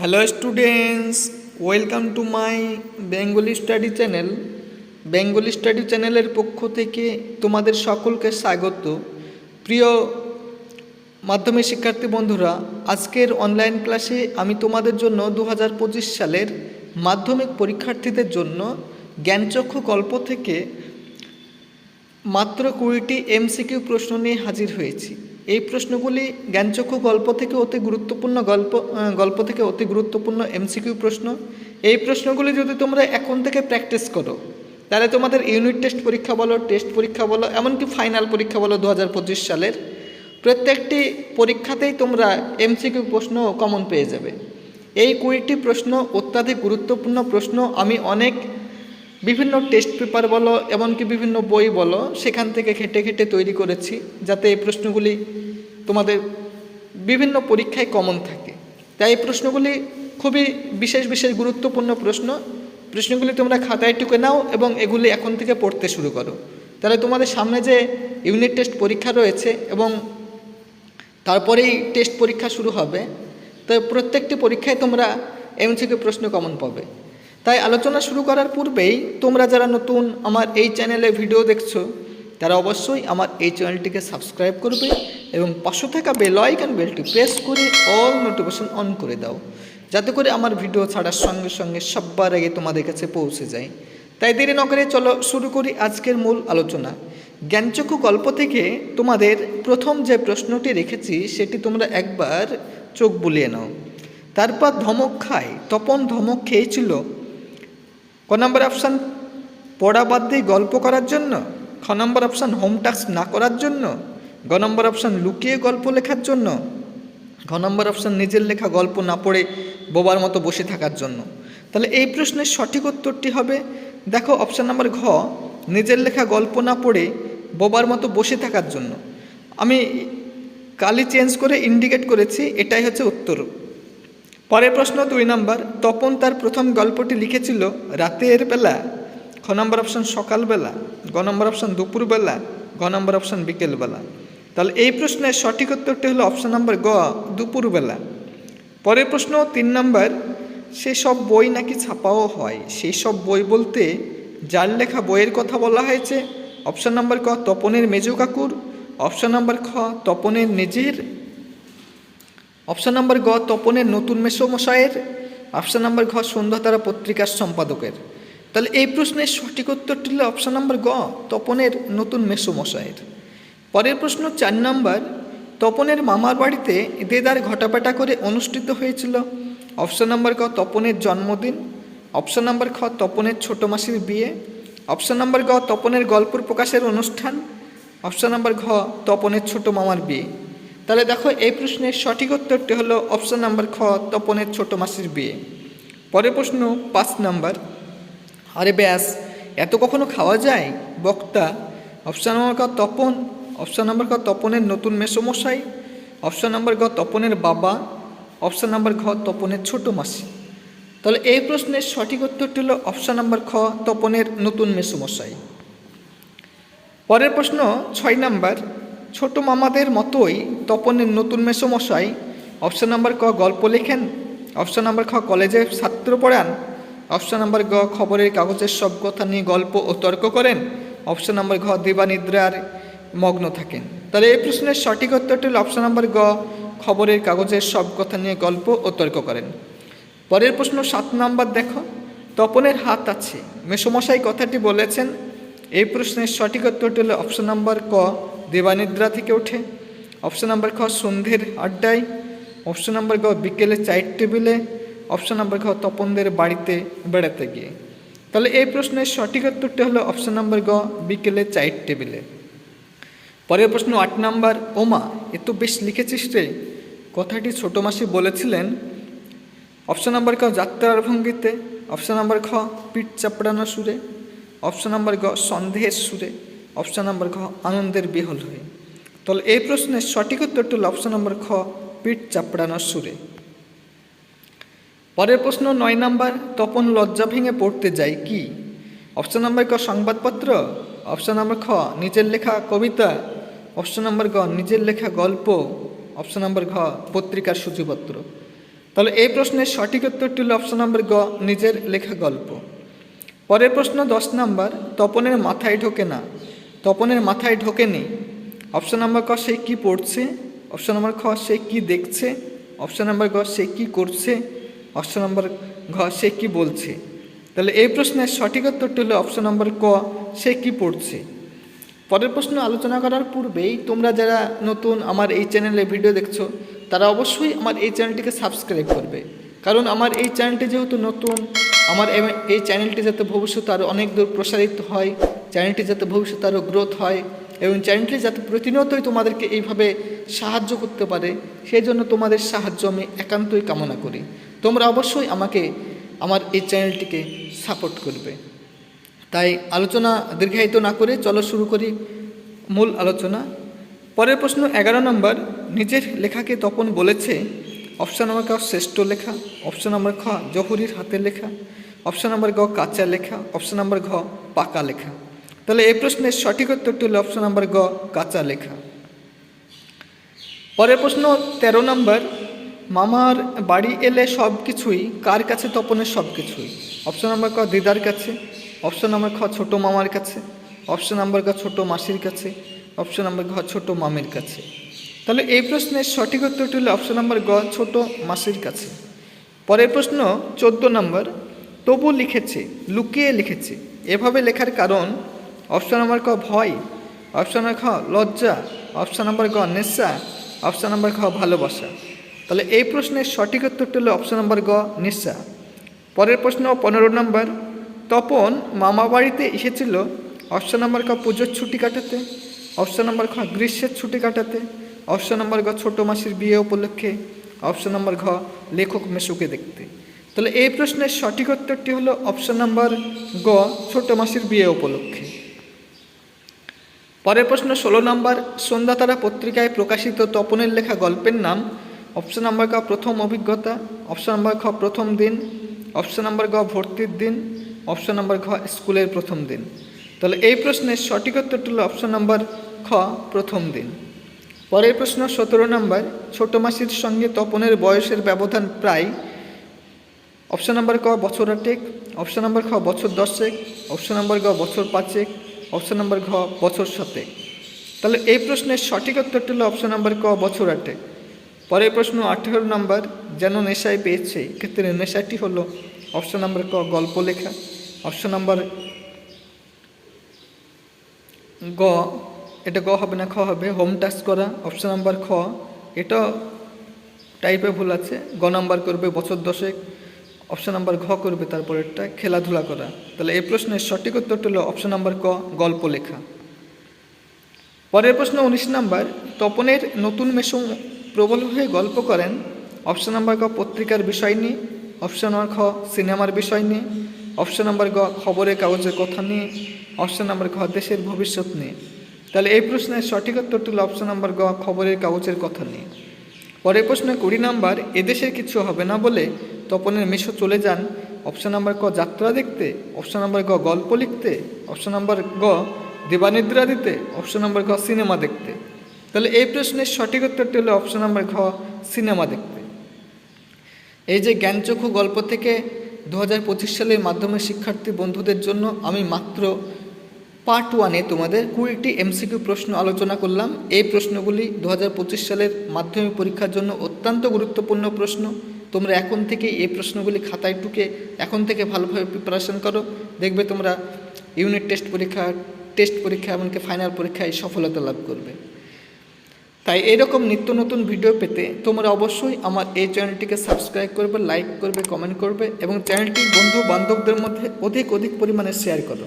Hello students welcome to my Bengali study channel Bengali study চ্যানেলের পক্ষ থেকে তোমাদের সকলকে স্বাগত। প্রিয় মাধ্যমিক শিক্ষার্থী বন্ধুরা, আজকের অনলাইন ক্লাসে আমি তোমাদের জন্য দু হাজার পঁচিশ সালের মাধ্যমিক পরীক্ষার্থীদের জন্য জ্ঞানচক্ষু গল্প থেকে মাত্র কুড়িটি এমসিকিউ প্রশ্ন নিয়ে হাজির হয়েছি। এই প্রশ্নগুলি জ্ঞানচক্ষু গল্প থেকে অতি গুরুত্বপূর্ণ গল্প গল্প থেকে অতি গুরুত্বপূর্ণ এমসিকিউ প্রশ্ন। এই প্রশ্নগুলি যদি তোমরা এখন থেকে প্র্যাকটিস করো, তাহলে তোমাদের ইউনিট টেস্ট পরীক্ষা বলো, টেস্ট পরীক্ষা বলো, এমনকি ফাইনাল পরীক্ষা বলো দু হাজার পঁচিশ সালের, প্রত্যেকটি পরীক্ষাতেই তোমরা এমসিকিউ প্রশ্ন কমন পেয়ে যাবে। এই কুড়িটি প্রশ্ন অত্যাধিক গুরুত্বপূর্ণ প্রশ্ন, আমি অনেক বিভিন্ন টেস্ট পেপার বলো, এমনকি বিভিন্ন বই বলো, সেখান থেকে ঘেটে ঘেটে তৈরি করেছি, যাতে এই প্রশ্নগুলি তোমাদের বিভিন্ন পরীক্ষায় কমন থাকে। তাই এই প্রশ্নগুলি খুবই বিশেষ বিশেষ গুরুত্বপূর্ণ প্রশ্ন। প্রশ্নগুলি তোমরা খাতায় টুকে নাও এবং এগুলি এখন থেকে পড়তে শুরু করো। তাহলে তোমাদের সামনে যে ইউনিট টেস্ট পরীক্ষা রয়েছে এবং তারপরেই টেস্ট পরীক্ষা শুরু হবে, তো প্রত্যেকটি পরীক্ষায় তোমরা এমসিকিউ প্রশ্ন কমন পাবে। তাই আলোচনা শুরু করার পূর্বেই তোমরা যারা নতুন আমার এই চ্যানেলে ভিডিও দেখছ, তারা অবশ্যই আমার এই চ্যানেলটিকে সাবস্ক্রাইব করবে এবং পাশে থাকা বেল আইকন বেলটি প্রেস করে অল নোটিফিকেশন অন করে দাও, যাতে করে আমার ভিডিও ছাড়ার সঙ্গে সঙ্গে সবার আগে তোমাদের কাছে পৌঁছে যায়। তাই দেরি ন করে চলো শুরু করি আজকের মূল আলোচনা। জ্ঞানচক্ষু গল্প থেকে তোমাদের প্রথম যে প্রশ্নটি রেখেছি, সেটি তোমরা একবার চোখ বুলিয়ে নাও। তারপর ধমক খায়, তপন ধমক খেয়েছিল ক নম্বর অপশান? পড়া বাদ দিয়ে গল্প করার জন্য? খ নম্বর অপশান, হোম টাস্ক না করার জন্য? গ নম্বর অপশান, লুকিয়ে গল্প লেখার জন্য? ঘ নম্বর অপশান, নিজের লেখা গল্প না পড়ে বোবার মতো বসে থাকার জন্য? তাহলে এই প্রশ্নের সঠিক উত্তরটি হবে, দেখো অপশান নাম্বার ঘ, নিজের লেখা গল্প না পড়ে বোবার মতো বসে থাকার জন্য। আমি কালি চেঞ্জ করে ইন্ডিকেট করেছি, এটাই হচ্ছে উত্তর। পরের প্রশ্ন দুই নম্বর, তপন তার প্রথম গল্পটি লিখেছিল রাতের বেলা। খ নম্বর অপশান সকালবেলা, গ নম্বর অপশান দুপুরবেলা, গ নম্বর অপশান বিকেলবেলা। তাহলে এই প্রশ্নের সঠিক উত্তরটি হলো অপশান নম্বর গ, দুপুরবেলা। পরের প্রশ্ন তিন নম্বর, সেসব বই নাকি ছাপাও হয়? সেই সব বই বলতে যার লেখা বইয়ের কথা বলা হয়েছে? অপশান নম্বর ক, তপনের মেজো কাকুর। অপশান নম্বর খ, তপনের নিজের। অপশান নম্বর গ, তপনের নতুন মেসোমশায়ের। অপশান নম্বর ঘ সন্ধ্যাতারা পত্রিকার সম্পাদকের। তাহলে এই প্রশ্নের সঠিক উত্তরটি হলো অপশান নম্বর গ, তপনের নতুন মেসোমশায়ের। পরের প্রশ্ন চার নম্বর, তপনের মামার বাড়িতে দেদার ঘটাপাটা করে অনুষ্ঠিত হয়েছিল। অপশান নম্বর ক, তপনের জন্মদিন। অপশান নম্বর খ, তপনের ছোট মাসির বিয়ে। অপশান নম্বর গ, তপনের গল্প প্রকাশের অনুষ্ঠান। অপশান নম্বর ঘ, তপনের ছোট মামার বিয়ে। তাহলে দেখো এই প্রশ্নের সঠিক উত্তরটি হলো অপশান নাম্বার খ, তপনের ছোট মাসির বিয়ে। পরের প্রশ্ন, পাঁচ নাম্বার। আরে ব্যাস, এত কখনো খাওয়া যায়? বক্তা অপশান নাম্বার ক, তপন অপশান নাম্বার ক, তপনের নতুন মেসোমশাই অপশান নাম্বার গ তপনের বাবা অপশান নাম্বার ঘ তপনের ছোট মাসি। তাহলে এই প্রশ্নের সঠিক উত্তরটি হলো অপশান নাম্বার খ, তপনের নতুন মেসোমশাই। পরের প্রশ্ন, ছয় নাম্বার। ছোট মামাদের মতোই তপনের নতুন মেসোমশাই। অপশন নাম্বার ক, গল্প লেখেন। অপশন নাম্বার খ কলেজে ছাত্র পড়ান। অপশন নাম্বার গ, খবরের কাগজের সব কথা নিয়ে গল্প ও তর্ক করেন। অপশন নাম্বার ঘ, দিবানিদ্রার মগ্ন থাকেন। তাহলে এই প্রশ্নের সঠিক উত্তরটি হল অপশন নাম্বার গ, খবরের কাগজের সব কথা নিয়ে গল্প ও তর্ক করেন। পরের প্রশ্ন সাত নাম্বার দেখো। তপনের হাত আছে। মেসোমশাই কথাটি বলেছেন। এই প্রশ্নের সঠিক উত্তরটি হলো অপশন নাম্বার ক দেবানিদ্রা থেকে ওঠে। অপশন নাম্বার খ সন্ধ্যের আড্ডায়। অপশন নাম্বার গ বিকেলে চায়ের টেবিলে। অপশন নাম্বার খ তপনদের বাড়িতে বেড়াতে গিয়ে। তাহলে এই প্রশ্নের সঠিক উত্তরটি হলো অপশন নাম্বার গ, বিকেলে চায়ের টেবিলে। পরের প্রশ্ন, আট নাম্বার, ওমা, এ তো বেশ লিখেছিস রে। কথাটি ছোট মাসি বলেছিলেন। অপশন নাম্বার ক, যাত্রার ভঙ্গিতে। অপশন নাম্বার খ, পিঠ চাপড়ানো সুরে। অপশন নাম্বার গ সন্দেহের সুরে। অপশন নাম্বার ঘ আনন্দের বিহল হয়ে। তাহলে এই প্রশ্নের সঠিক উত্তরটি হল অপশন নম্বর খ, পিঠ চাপড়ানোর সুরে। পরের প্রশ্ন, নয় নাম্বার, তপন লজ্জা ভেঙে পড়তে যায় কি? অপশন নাম্বার ক, সংবাদপত্র। অপশন নাম্বার খ, নিজের লেখা কবিতা। অপশন নাম্বার গ, নিজের লেখা গল্প। অপশন নাম্বার ঘ, পত্রিকার সূচিপত্র। তাহলে এই প্রশ্নের সঠিক উত্তরটি হল অপশন নম্বর গ, নিজের লেখা গল্প। পরের প্রশ্ন, দশ নাম্বার, তপনের মাথায় ঢোকে না। তপনের মাথায় ঢোকেনি। অপশন নাম্বার ক, সে কী পড়ছে? অপশন নাম্বার খ, সে কী দেখছে? অপশন নাম্বার গ, সে কী করছে? অপশন নাম্বার ঘ, সে কী বলছে? তাহলে এই প্রশ্নের সঠিক উত্তরটি হলো অপশন নাম্বার ক, সে কী পড়ছে? পরের প্রশ্ন আলোচনা করার পূর্বেই তোমরা যারা নতুন আমার এই চ্যানেলে ভিডিও দেখছ, তারা অবশ্যই আমার এই চ্যানেলটিকে সাবস্ক্রাইব করবে। কারণ আমার এই চ্যানেলটি যেহেতু নতুন, আমার এই চ্যানেলটি যাতে ভবিষ্যতে আরও অনেক দূর প্রসারিত হয় চ্যানেলটি যাতে ভবিষ্যতে আরও গ্রোথ হয় এবং চ্যানেলটি যাতে প্রতিনিয়তই তোমাদেরকে এইভাবে সাহায্য করতে পারে, সেই জন্য তোমাদের সাহায্য আমি একান্তই কামনা করি। তোমরা অবশ্যই আমাকে, আমার এই চ্যানেলটিকে সাপোর্ট করবে। তাই আলোচনা দীর্ঘায়িত না করে চলো শুরু করি মূল আলোচনা। পরের প্রশ্ন, এগারো নম্বর, নিজের লেখাকে তপন বলেছে, অপশান নম্বর ক, শ্রেষ্ঠ লেখা, অপশান নম্বর খ, জহুরির হাতের লেখা, অপশান নম্বর গ, কাঁচা লেখা, অপশান নম্বর ঘ, পাকা লেখা। তাহলে এই প্রশ্নের সঠিক উত্তরটি হলো অপশান নম্বর গ, কাঁচা লেখা। পরের প্রশ্ন ১৩ নম্বর, মামার বাড়ি এলে সব কিছুই কার কাছে তপনের সব কিছুই অপশন নম্বর ক, দিদার কাছে অপশন নম্বর খ, ছোট মামার কাছে অপশন নম্বর ক ছোট মাসির কাছে অপশন নম্বর ঘ ছোট মামির কাছে। তাহলে এই প্রশ্নের সঠিক উত্তরটি হলো অপশন নম্বর গ, ছোট মাসির কাছে। পরের প্রশ্ন, চোদ্দ নম্বর, তবু লিখেছে, লুকিয়ে লিখেছে। এভাবে লেখার কারণ অপশন নম্বর ক ভয় অপশন নম্বর খ লজ্জা অপশন নম্বর গ নেশা অপশন নম্বর খ ভালোবাসা তাহলে এই প্রশ্নের সঠিক উত্তরটি হলো অপশন নম্বর গ নেশা পরের প্রশ্ন পনেরো নম্বর তপন মামা বাড়িতে এসেছিল অপশন নম্বর ক পুজোর ছুটি কাটাতে অপশন নম্বর খ গ্রীষ্মের ছুটি কাটাতে অপশন নম্বর গ ছোটো মাসির বিয়ে উপলক্ষে অপশন নম্বর ঘ লেখক মেশুকে দেখতে তাহলে এই প্রশ্নের সঠিক উত্তরটি হলো অপশন নম্বর গ ছোট মাসির বিয়ে উপলক্ষে পরের প্রশ্ন, ষোলো নম্বর, সন্ধ্যাতারা পত্রিকায় প্রকাশিত তপনের লেখা গল্পের নাম। অপশন নম্বর ক, প্রথম অভিজ্ঞতা। অপশন নম্বর খ, প্রথম দিন। অপশন নম্বর গ, ভর্তির দিন। অপশন নম্বর ঘ, স্কুলের প্রথম দিন। তাহলে এই প্রশ্নের সঠিক উত্তরটি হলো অপশন নম্বর খ, প্রথম দিন। পরের প্রশ্ন, সতেরো নম্বর, ছোট মাসির সঙ্গে তপনের বয়সের ব্যবধান প্রায়। অপশন নম্বর ক, বছর আটেক। অপশন নম্বর খ, বছর দশেক। অপশন নম্বর গ, বছর পাঁচেক। অপশন নম্বর ঘ, বছর সাতেক তাহলে এই প্রশ্নের সঠিক উত্তরটি হলো অপশন নম্বর ক, বছর আটে। পরের প্রশ্ন, আঠেরো নম্বর, যেন নেশায় পেয়েছে ক্ষেত্রে নেশাটি হলো অপশন নম্বর ক, গল্প লেখা। অপশন নম্বর গ, এটা গ হবে না, খ হবে, হোম টাস্ক করা। অপশন নাম্বার খ এটা টাইপে ভুল আছে। গ নাম্বার করবে বছর দশেক। অপশন নাম্বার ঘ করবে তারপরেরটা, খেলাধুলা করা। তাহলে এই প্রশ্নের সঠিক উত্তরটি হলো অপশন নাম্বার ক, গল্প লেখা। পরের প্রশ্ন উনিশ নাম্বার, তপনের নতুন মেশো প্রবল হয়ে গল্প করেন। অপশন নাম্বার ক, পত্রিকার বিষয় নিয়ে। অপশন নাম্বার খ, সিনেমার বিষয় নিয়ে। অপশন নাম্বার গ খবরের কাগজের কথা নিয়ে। অপশন নাম্বার ঘ দেশের ভবিষ্যৎ নিয়ে। তাহলে এই প্রশ্নের সঠিক উত্তরটি হলো অপশন নাম্বার গ, খবরের কাগজের কথা নিয়ে। পরের প্রশ্নে কুড়ি নাম্বার, এদেশের কিছু হবে না বলে তপনের মেশো চলে যান। অপশন নাম্বার ক, যাত্রা দেখতে। অপশন নাম্বার গ, গল্প লিখতে। অপশন নাম্বার গ, দেবানিদ্রা দিতে। অপশন নাম্বার ঘ সিনেমা দেখতে। তাহলে এই প্রশ্নের সঠিক উত্তরটি হলো অপশন নাম্বার ঘ, সিনেমা দেখতে। এই যে জ্ঞানচক্ষু গল্প থেকে দু হাজার পঁচিশ সালের মাধ্যমে শিক্ষার্থী বন্ধুদের জন্য আমি মাত্র পার্ট ওয়ানে তোমাদের কুড়িটি এমসিকিউ প্রশ্ন আলোচনা করলাম। এই প্রশ্নগুলি দু হাজার পঁচিশ সালের মাধ্যমিক পরীক্ষার জন্য অত্যন্ত গুরুত্বপূর্ণ প্রশ্ন। তোমরা এখন থেকে এই প্রশ্নগুলি খাতায় টুকে এখন থেকে ভালোভাবে প্রিপারেশন করো। দেখবে তোমরা ইউনিট টেস্ট পরীক্ষা টেস্ট পরীক্ষা, এমনকি ফাইনাল পরীক্ষায় সফলতা লাভ করবে। তাই এরকম নিত্য নতুন ভিডিও পেতে তোমরা অবশ্যই আমার এই চ্যানেলটিকে সাবস্ক্রাইব করবে লাইক করবে কমেন্ট করবে এবং চ্যানেলটি বন্ধু বান্ধবদের মধ্যে অধিক অধিক পরিমাণে শেয়ার করো।